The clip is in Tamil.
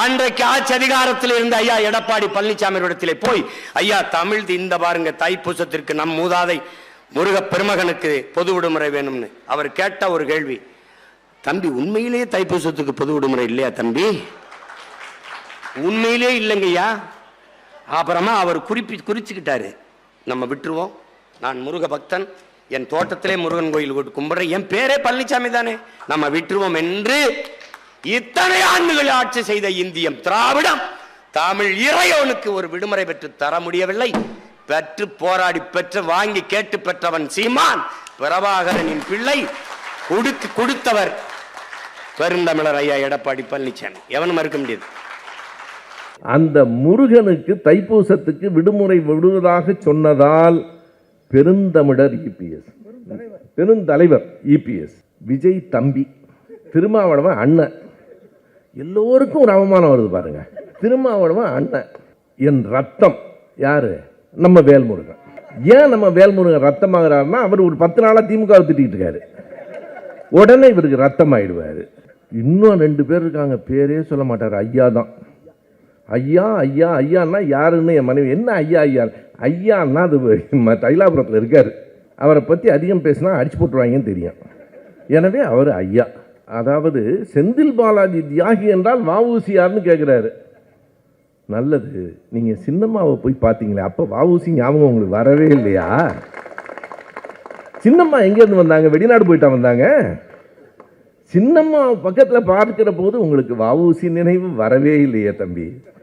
அன்றைக்கு ஆட்சி அதிகாரத்தில் இருந்த ஐயா எடப்பாடி பழனிசாமி இடத்திலே போய் ஐயா தமிழ் இந்த பாருங்க தைப்பூசத்திற்கு நம் மூதாதை முருக பெருமகனுக்கு பொது விடுமுறை வேணும்னு. அவர் கேட்ட ஒரு கேள்வி தம்பி உண்மையிலேயே தைப்பூசத்துக்கு பொது விடுமுறை இல்லையா தம்பி? உண்மையிலே இல்லைங்கய்யா அப்புறமா அவர் குறிப்பி குறிச்சுக்கிட்டாரு நம்ம விட்டுருவோம். நான் முருக பக்தன். என் தோட்டத்திலே முருகன் கோயில் கொண்டு கும்பிடுறேன். என் பேரே பழனிசாமி தானே. நம்ம விட்டுருவோம் என்று இத்தனை ஆண்டுகள் ஆட்சி செய்த இந்தியம் திராவிடம். தமிழ் இறையவனுக்கு ஒரு விடுமுறை பெற்று தர முடியவில்லை. பெற்று போராடி பெற்று வாங்கி கேட்டு பெற்றவன் சீமான் பிரபாகரனின் பிள்ளை கொடுத்து கொடுத்தவர் பெருந்தமிழர் ஐயா எடப்பாடி பழனிசாமி எவனும் மறுக்க முடியாது. அந்த முருகனுக்கு தைப்பூசத்துக்கு விடுமுறை விடுவதாக சொன்னதால் பெருந்தமிழர் இபிஎஸ் பெருந்தலைவர் இபிஎஸ் விஜய் தம்பி. திருமாவளவன் அண்ணன். எல்லோருக்கும் ஒரு அவமானம் வருது பாருங்க. திருமாவளவன் அண்ணன். என் ரத்தம். யாரு? நம்ம வேல்முருகன். ஏன் நம்ம வேல்முருகன் ரத்தமாகிறாருன்னா அவர் ஒரு பத்து நாளாக திமுக திட்டிகிட்டு இருக்காரு. உடனே இவருக்கு ரத்தம் ஆயிடுவார் இன்னும் ரெண்டு பேர் இருக்காங்க. பேரே சொல்ல மாட்டார். ஐயா தான். ஐயா ஐயா ஐயான்னா யாருன்னு என் மனைவி. என்ன ஐயா ஐயா? ஐயான்னா அது ம- தைலாபுரத்தில் இருக்கார். அவரை பற்றி அதிகம் பேசினா அடிச்சு போட்டுருவாங்கன்னு தெரியும். எனவே அவர் ஐயா. அதாவது செந்தில் பாலாஜி தியாகி என்றால் வஉசியார்னு கேட்குறாரு நல்லது. நீங்கள் சின்னம்மாவை போய் பார்த்தீங்களே அப்போ வஉசி ஞாபகம் உங்களுக்கு வரவே இல்லையா? சின்னம்மா எங்கேருந்து வந்தாங்க? வெளிநாடு போயிட்டா வந்தாங்க? சின்னம்மா பக்கத்தில் பார்க்கிற போது உங்களுக்கு வஉசி நினைவு வரவே இல்லையே தம்பி.